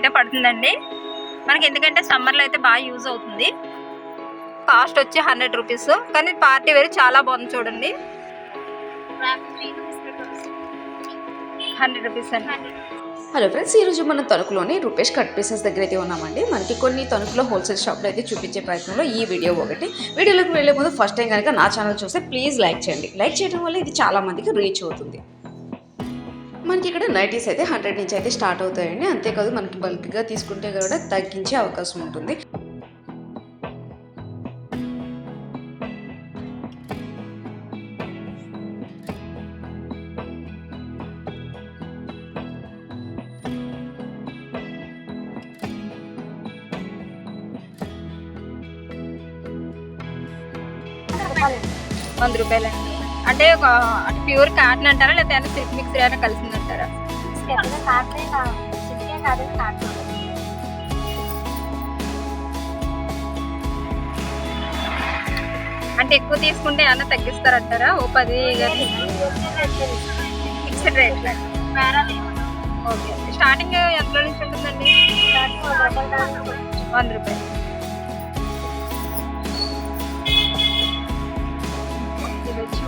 అయితే పడుతుందండి. మనకి ఎందుకంటే సమ్మర్లో అయితే బాగా యూజ్ అవుతుంది. కాస్ట్ వచ్చి హండ్రెడ్ రూపీస్. కానీ పార్టీ వేర్ చాలా బాగుంది చూడండి. హండ్రెడ్ రూపీస్ అండి. హలో ఫ్రెండ్స్ ఈరోజు మనం తణుకులోని రూపేష్ కట్ పీసెస్ దగ్గర అయితే ఉన్నామండి. మనకి కొన్ని తణుకులో హోల్సేల్ షాప్లో అయితే చూపించే ప్రయత్నంలో ఈ వీడియో ఒకటి. వీడియోలోకి వెళ్ళే ముందు ఫస్ట్ టైం కనుక నా ఛానల్ చూస్తే ప్లీజ్ లైక్ చేయండి. లైక్ చేయడం వల్ల ఇది చాలామందికి రీచ్ అవుతుంది. మనకి ఇక్కడ నైటీస్ అయితే హండ్రెడ్ నుంచి అయితే స్టార్ట్ అవుతాయండి. అంతేకాదు మనకి బల్క్గా తీసుకుంటే కూడా తగ్గించే అవకాశం ఉంటుంది. వంద రూపాయలండి. అంటే ఒక ప్యూర్ కాటన్ అంటారా? లేకపోతే సిల్క్ మిక్స్ ఏమైనా కలిసిందంటారా అంటే ఎక్కువ తీసుకుంటే ఏమన్నా తగ్గిస్తారంటారా? ఓ పది ఫిక్స్డ్ రేట్ ఓకే. స్టార్టింగ్ ఎంత నుంచి ఉంటుందండి? వంద రూపాయలు.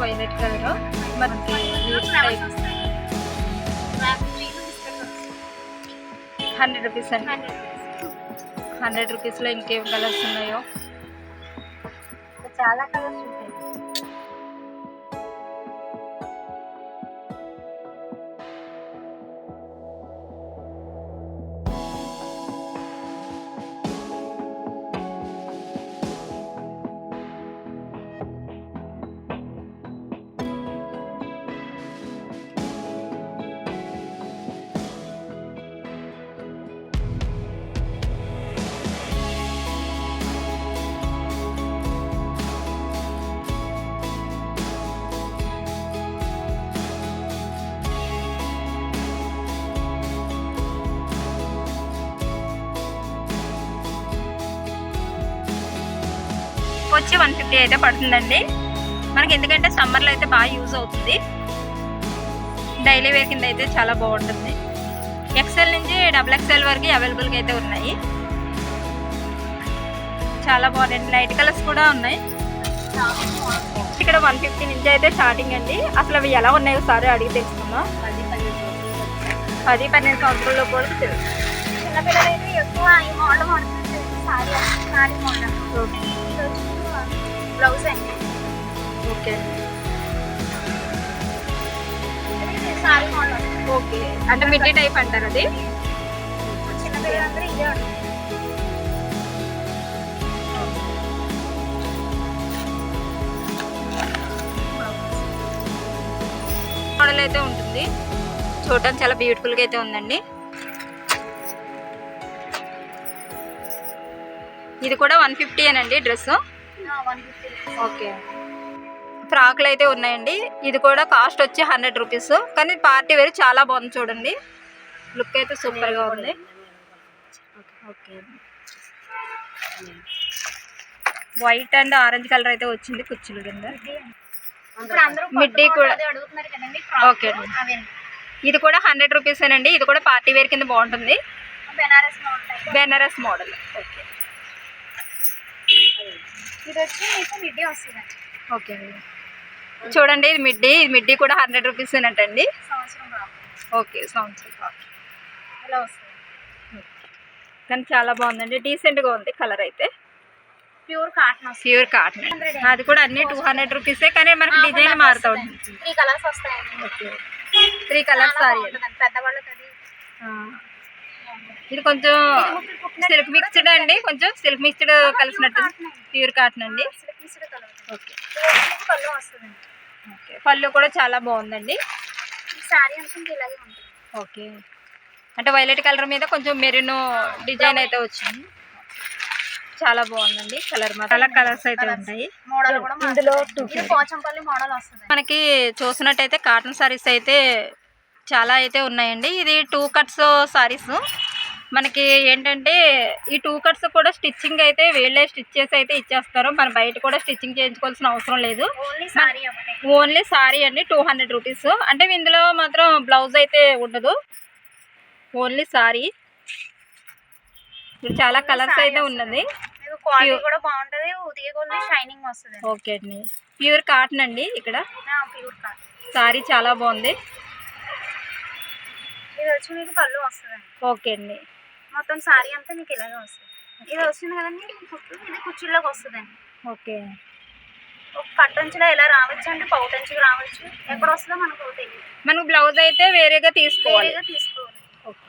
వైలెట్ కలర్ మనకి హండ్రెడ్ రూపీస్ అండి. హండ్రెడ్ రూపీస్లో ఇంకేం కలర్స్ ఉన్నాయో? చాలా కలర్స్ ఉంటాయి వచ్చి వన్ ఫిఫ్టీ అయితే పడుతుందండి. మనకి ఎందుకంటే సమ్మర్లో అయితే బాగా యూజ్ అవుతుంది. డైలీ వేర్ కింద అయితే చాలా బాగుంటుంది. ఎక్సెల్ నుంచి డబుల్ ఎక్సెల్ వరకు అవైలబుల్గా అయితే ఉన్నాయి. చాలా బాగున్నాయి లైట్ కలర్స్ కూడా ఉన్నాయి. ఇక్కడ వన్ ఫిఫ్టీ నుంచి అయితే స్టార్టింగ్ అండి. అసలు అవి ఎలా ఉన్నాయో ఒకసారి అడిగి తెలుసుకుందాం. పది పన్నెండు సంవత్సరాల్లో కూడా తెలుసు. చిన్నపిల్లలు అయితే ఎక్కువ ఈ మోడల్ వాడుతుంది సారీ సారీ మోడల్. వచ్చి బ్లౌజ్. అండి ఓకే సారీ మోడల్. ఓకే. అంటే మిడ్డీ టైప్ అంటారు అది? ఇదే ఉంటుంది మోడల్ అయితే ఉంటుంది. చూడడానికి చాలా బ్యూటిఫుల్గా అయితే ఉందండి. ఇది కూడా వన్ ఫిఫ్టీ అనండి డ్రెస్ వన్ ఫిఫ్టీ ఓకే. ఫ్రాక్లు అయితే ఉన్నాయండి. ఇది కూడా కాస్ట్ వచ్చి హండ్రెడ్ రూపీస్ కానీ పార్టీ వేర్ చాలా బాగుంది చూడండి. లుక్ అయితే సూపర్గా ఉంది. Okay white and orange colour అయితే వచ్చింది కుర్చీల కింద. మిడ్డీ కూడా. ఓకే. ఇది కూడా హండ్రెడ్ రూపీస్ అండి ఇది కూడా పార్టీ వేర్ కింద బాగుంటుంది. Banaras model Banaras model okay ఇది వచ్చి మీకు మిడ్డీ వస్తుందండి. ఓకే అండి. చూడండి ఇది మిడ్డీ ఇది మిడ్డీ కూడా హండ్రెడ్ రూపీస్ అండి సంవత్సరం ఓకే సంవత్సరం ఇలా వస్తుంది. కానీ చాలా బాగుందండి. డీసెంట్గా ఉంది కలర్ అయితే. ప్యూర్ కాటన్ ప్యూర్ కాటన్ అది కూడా అన్ని టూ హండ్రెడ్ రూపీసే కానీ మనకి డిజైన్ మారుతూ ఉంటుంది. త్రీ కలర్స్ వస్తాయండి. Three colours sari. పెద్దవాళ్ళకి ఇది కొంచెం సిల్క్ మిక్స్డ్ అండి. కొంచెం సిల్క్ మిక్స్డ్ కలిసినట్టు ప్యూర్ కాటన్ అండి. ఓకే పళ్ళు వస్తుందండి ఓకే పళ్ళు కూడా చాలా బాగుందండి. ఓకే అంటే వైలెట్ కలర్ మీద కొంచెం మెరూన్ డిజైన్ అయితే వచ్చింది. చాలా బాగుందండి. కలర్ చాలా కలర్స్ అయితే ఉంటాయి. మోడల్ కూడా ఇందులో మారుతుంది. ఇది పోచంపల్లి మోడల్ వస్తుంది. మనకి చూసినట్టయితే కాటన్ సారీస్ అయితే చాలా అయితే ఉన్నాయండి. ఇది టూ కట్స్ సారీస్ మనకి ఏంటంటే ఈ టూ కట్స్ కూడా స్టిచ్చింగ్ అయితే వీళ్ళే స్టిచ్ చేసి అయితే ఇచ్చేస్తారు. మన బయట కూడా స్టిచ్చింగ్ చేయించుకోవాల్సిన అవసరం లేదు. ఓన్లీ సారీ అండి టూ హండ్రెడ్ రూపీస్. అంటే ఇందులో మాత్రం బ్లౌజ్ అయితే ఉండదు. Only sorry. చాలా కలర్స్ అయితే ఉన్నది. మీకు క్వాలిటీ కూడా బాగుంటది. ఉతికే కొద్ది షైనింగ్ వస్తుంది. ఓకే అండి. ప్యూర్ కాటన్ అండి ఇక్కడ. Pure cotton. సారీ చాలా బాగుంది. ఇది వచ్చి మీకు పళ్ళు వస్తుందండి. ఓకే అండి. మొత్తం సారీ అంతా మీకు ఇలాగే వస్తుంది. ఇది వస్తుంది కదండి ఇది కుర్చీలోకి వస్తుందండి. ఓకే. ఒక కట్టంచులో ఎలా రావచ్చు అంటే పౌటంచుకి రావచ్చు. ఎక్కడ వస్తుందో మనకు తెలియదు. మనకు బ్లౌజ్ అయితే వేరేగా తీసుకోవాలి. వేరేగా తీసుకోవాలి. ఓకే.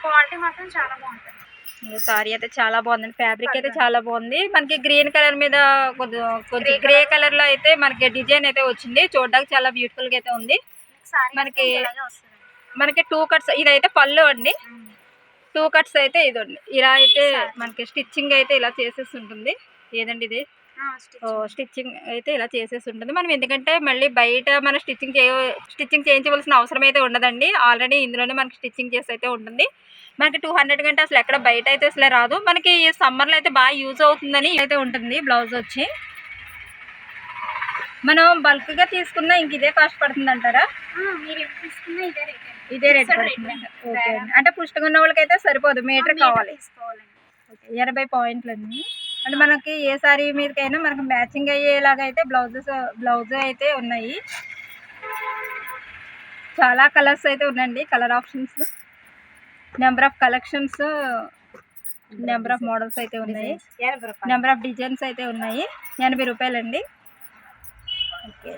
క్వాలిటీ మాత్రం చాలా బాగుంటుంది. సారీ అయితే చాలా బాగుందండి. ఫ్యాబ్రిక్ అయితే చాలా బాగుంది. మనకి గ్రీన్ కలర్ మీద కొద్ది- కొంచెం గ్రే కలర్. లో అయితే మనకి డిజైన్ అయితే వచ్చింది. చూడడానికి చాలా బ్యూటిఫుల్గా అయితే ఉంది. సారీ మనకి- మనకి టూ కట్స్ ఇదైతే పళ్ళు అండి. టూ కట్స్ అయితే ఇది ఉంది. ఇలా అయితే మనకి స్టిచ్చింగ్ అయితే ఇలా చేసేసి ఉంటుంది. ఏదండి ఇది? స్టిచ్చింగ్ అయితే ఇలా చేసేసి ఉంటుంది. మనం ఎందుకంటే మళ్ళీ బయట మనం స్టిచ్చింగ్ చేయ స్టిచ్చింగ్ చేయించవలసిన అవసరం అయితే ఉండదండి. ఆల్రెడీ ఇందులోనే మనకి స్టిచ్చింగ్ చేసి అయితే ఉంటుంది. మనకి టూ హండ్రెడ్ కంటే అసలు ఎక్కడ బయట అయితే అసలు రాదు. మనకి ఈ సమ్మర్లో అయితే బాగా యూజ్ అవుతుందని అయితే ఉంటుంది బ్లౌజ్ వచ్చి. మనం బల్క్గా తీసుకున్నా ఇంక ఇదే కాస్ట్ పడుతుంది అంటారా మీరు తీసుకున్నా ఇదే రేట్ ఇదే రేట్ Fixed పడుతుంది rate. ఓకే అండి అంటే పుష్టిగా ఉన్న వాళ్ళకైతే సరిపోదు మీటర్ కావాలి. ఎనభై పాయింట్లు అండి అంటే మనకి ఏ సారీ మీదకైనా మనకి మ్యాచింగ్ అయ్యేలాగా అయితే బ్లౌజెస్ బ్లౌజ్ అయితే ఉన్నాయి. చాలా కలర్స్ అయితే ఉన్నాయండి colour options number of collections number of models అయితే ఉన్నాయి. నెంబర్ ఆఫ్ డిజైన్స్ అయితే ఉన్నాయి. ఎనభై రూపాయలండి. ఓకే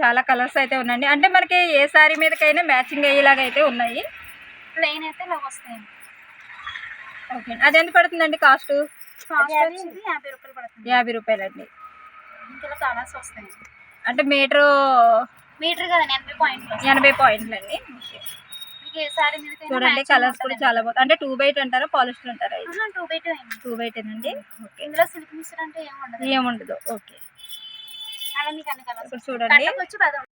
చాలా కలర్స్ అయితే ఉన్నాయండి. అంటే మనకి ఏ సారీ మీదకైనా మ్యాచింగ్ అయ్యేలాగా అయితే ఉన్నాయి. ప్లెయిన్ అయితే ఇలా వస్తాయండి. ఓకే. అది ఎంత పడుతుందండి కాస్ట్? యాభై రూపాయలు పడుతుంది. యాభై రూపాయలండి. ఇందులో కలర్స్ అంటే మీటరు మీటర్ కదా ఎనభై పాయింట్లు ఎనభై పాయింట్లు అండి చూడండి కలర్స్ కూడా చాలా బాగుంది అంటే టూ బైట్ అంటారా పాలిస్టర్ అంటారా టూ బై టూ బైట్ అండి ఓకే ఇందులో సిల్క్ మిక్సర్ అంటే ఏమి ఉండదు. ఏముండదు ఓకే అలా మీకు అన్ని కలర్స్ ఇప్పుడు చూడండి.